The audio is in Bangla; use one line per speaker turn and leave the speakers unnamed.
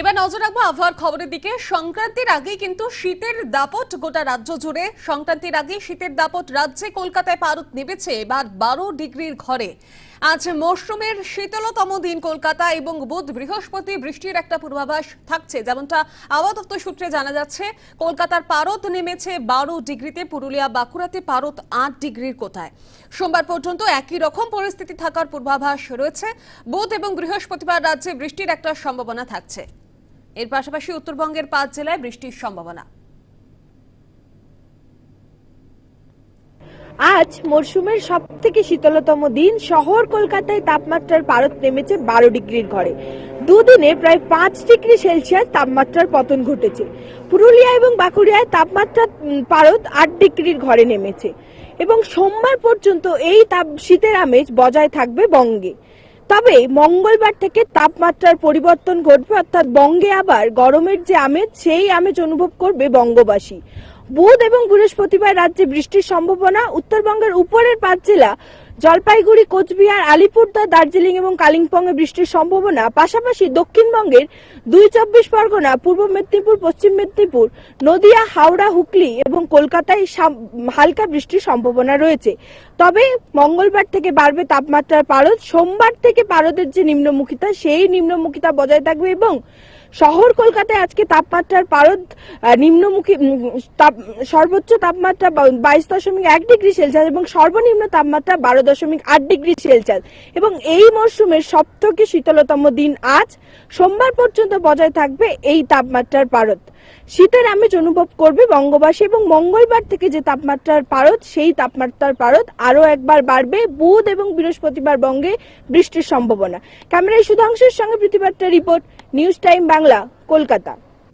এবার নজর রাখব আবহাওয়ার খবরের দিকে। সংক্রান্তির আগেই কিন্তু শীতের দাপট গোটা রাজ্য জুড়ে। সংক্রান্তির আগে শীতের দাপট রাজ্যে কলকাতায় পারদ নেমেছে, এবার বারো ডিগ্রির ঘরে। আজ মরশুমের শীতলতম দিন কলকাতা এবং বুধ বৃহস্পতি বৃষ্টির একটা পূর্বাভাস থাকছে, যেমনটা আবহাওয়া দপ্তর সূত্রে জানা যাচ্ছে। কলকাতার পারদ নেমেছে বারো ডিগ্রিতে, পুরুলিয়া বাঁকুড়াতে পারদ আট ডিগ্রির কোথায় সোমবার পর্যন্ত একই রকম পরিস্থিতি থাকার পূর্বাভাস রয়েছে। বুধ এবং বৃহস্পতিবার রাজ্যে বৃষ্টির একটা সম্ভাবনা থাকছে। এর পাশাপাশি উত্তরবঙ্গের পাঁচ জেলায় বৃষ্টির সম্ভাবনা।
আজ মরশুমের সব থেকে শীতলতম দিন। শহর কলকাতায় তাপমাত্রার পারদ নেমেছে বারো ডিগ্রির ঘরে। দুদিনে প্রায় পাঁচ ডিগ্রি সেলসিয়াস তাপমাত্রার পতন ঘটেছে। পুরুলিয়া এবং বাঁকুড়িয়ায় তাপমাত্রার উম, পারদ আট ডিগ্রির ঘরে নেমেছে। এবং সোমবার পর্যন্ত এই তাপ শীতের আমেজ বজায় থাকবে বঙ্গে। তবে মঙ্গলবার থেকে তাপমাত্রার পরিবর্তন ঘটবে, অর্থাৎ বঙ্গে আবার গরমের যে আমেজ, সেই আমেজ অনুভব করবে বঙ্গবাসী। বুধ এবং বৃহস্পতিবার রাজ্যে বৃষ্টির সম্ভাবনা, উত্তরবঙ্গের উপরের পাঁচ জেলা জলপাইগুড়ি, কোচবিহার, আলিপুরদুয়ার, দার্জিলিং এবং কালিম্পংয়ে বৃষ্টির সম্ভাবনা। পাশাপাশি দক্ষিণবঙ্গের দুই চব্বিশ পরগনা, পূর্ব মেদিনীপুর, পশ্চিম মেদিনীপুর, নদিয়া, হাওড়া, হুগলি এবং কলকাতায় হালকা বৃষ্টির সম্ভাবনা রয়েছে। তবে মঙ্গলবার থেকে বাড়বে তাপমাত্রার পারদ। সোমবার থেকে পারদের যে নিম্নমুখিতা, সেই নিম্নমুখিতা বজায় থাকবে এবং শহর কলকাতায় আজকে তাপমাত্রার পারদ নিম্নমুখী সর্বোচ্চ তাপমাত্রা বাইশ দশমিক এক ডিগ্রি সেলসিয়াস এবং সর্বনিম্ন তাপমাত্রা বারো দশমিক আট ডিগ্রি সেলসিয়াস। এবং এই মরশুমের সব থেকে শীতলতম দিন আজ, সোমবার পর্যন্ত বজায় থাকবে এই তাপমাত্রার পারদ। শীতের আমেজ অনুভব করবে বঙ্গবাসী এবং মঙ্গলবার থেকে যে তাপমাত্রার পারদ, সেই তাপমাত্রার পারদ আরও একবার বাড়বে বুধ এবং বৃহস্পতিবার বঙ্গে বৃষ্টির সম্ভাবনা। ক্যামেরায় সুধাংশের সঙ্গে প্রতিবাদটা report. News time Bangla Kolkata